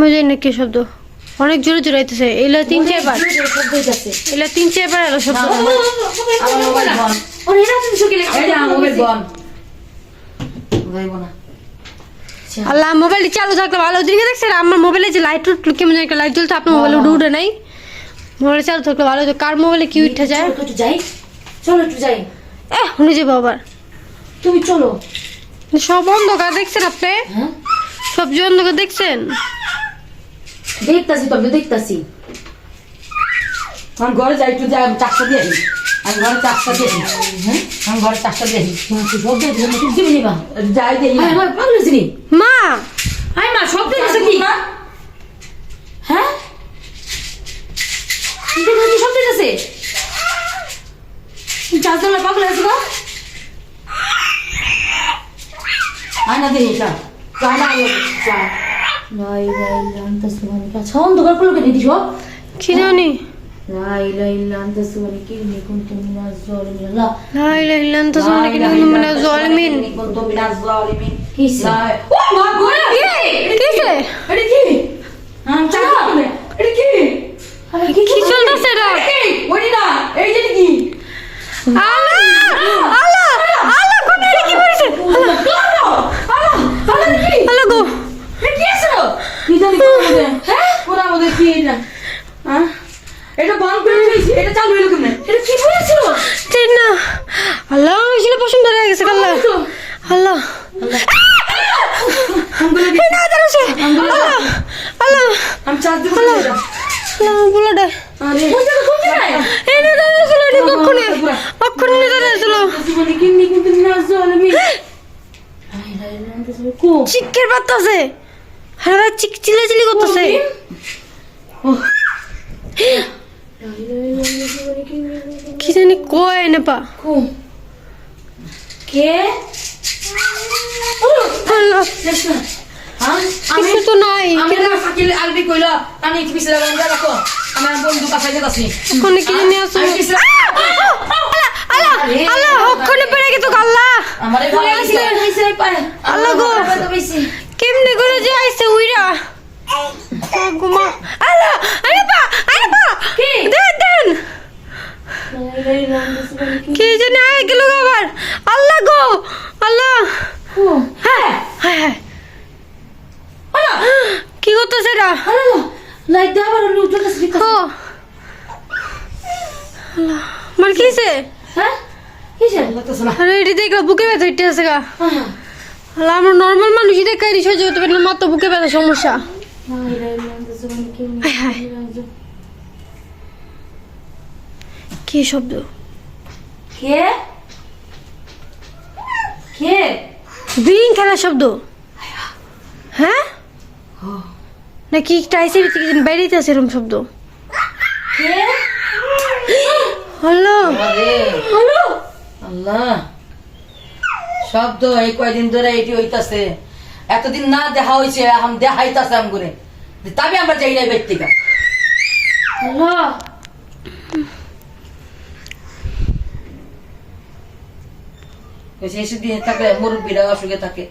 আমি জানি না কি শব্দ। অনেক জোরে জোরে আইতেছে। এলা তিন চারবার। এলা তিন চারবার এলো শব্দ। না আল্লাহ মোবাইল চালু থাকলে ভালো। দিকে দেখছেন আমার মোবাইলে যে লাইট উঠল কেমন একটা লাইট জ্বলতো আপনার মোবাইলে উঠে উঠে নাই। মোবাইল চালু থাকলে ভালো হতো। কার মোবাইলে কি উঠে যায়? চলো একটু যাই। চলো একটু যাই। এ শুনে যাব আবার তুমি চলো। সব অন্ধকার দেখছেন আপনি? হ্যাঁ? সব অন্ধকার দেখছেন? দেখতাছি তবে দেখতাছি। আমি ঘরে যাই একটু যাই চারটা দিয়ে আসি। আমি ঘরে চারটা দিয়ে আসি। হ্যাঁ আমি ঘরে চারটা দিয়ে আসি। সব দেখে তুমি দিবি নিবা যাই দিয়ে হ্যাঁ হ্যাঁ পাগল হয়েছি নি মা! হ্যাঁ মা সব দিয়ে দেখেছে কি? হ্যাঁ? দেখো কি সব দেখেছে? চারজন পাগল হয়েছে না আয় না দিয়ে যা লাই করল কেন কি জানি। কিসে? ও মা গোয়া কিসে? এটা কি? হ্যাঁ এটা কি? কি চলতেছে ওই না এই যে কি আল্লাহ কোন এটা কি করেছে আল্লাহ আল্লাহ আল্লাহ কি আল্লাহ গো এটা কি আছে কি জানি কোন মধ্যে হ্যাঁ কোন মধ্যে কি এটা হ্যাঁ এটা বন্ধ করে দিয়েছি। এটা চালু হলো কেমনে? এটা কি হয়েছিল ঠিক না। আল্লাহ আসলে পছন্দ হয়ে গেছে আল্লাহ আল্লাহ। চিকের বাতাসে আরে ভাই চিক চিলে চিলি করতেছে কি জানি কয় নেপা কো? কে আল্লাহ দেখ না। হ্যাঁ? আমি কিছু তো নাই আমি না ফাকিল আলবি কইলো আমি কি পিছলে বন্ধ রাখো। আমার বন্ধু কাছে যাচ্ছি। ওখানে কি জানি আছে আল্লাহ আল্লাহ ওখানে পড়ে গেছে আল্লাহ। আমারে ভালো আছে আল্লাহ গো। কেমনে করে যে আইছে উইরা? গুমা আল্লাহ আরে বা আরে বা কি? দেন দেন লাই লাই লান্তা সুমানি কি কি জানি আয় গেল গো আবার আল্লাহ গো আল্লাহ কো হ্যাঁ হ্যাঁ হ্যাঁ আলা কি করতেছে এরা আলা লাই দা আবার লুট তো স্পিকার ও। আল্লাহ। আমার হ্যাঁ? আরে এটি দেখল বুকে ব্যথা হইতে আছে গা। হ্যাঁ। আমরা নর্মাল মানুষই দেখে এটি সহ্য হতে পারে না মাত্র বুকে ব্যথা সমস্যা। কি হায়। হায়। শব্দ? কে? কে? খেলার শব্দ। হ্যাঁ? নাকি টাইসের থেকে বাইরেতে আছে এরকম শব্দ? কে? হলো হ্যালো? আল্লাহ। শব্দ এই কয়দিন ধরে এটি হইতাছে। এতদিন না দেখা হইছে আম দেখাইতাছে আম করে তবে আমরা যাই নাই ব্যক্তিকা হ্যালো এসে দিয়ে থাকলে মুরব্বীরা অসুখে থাকে।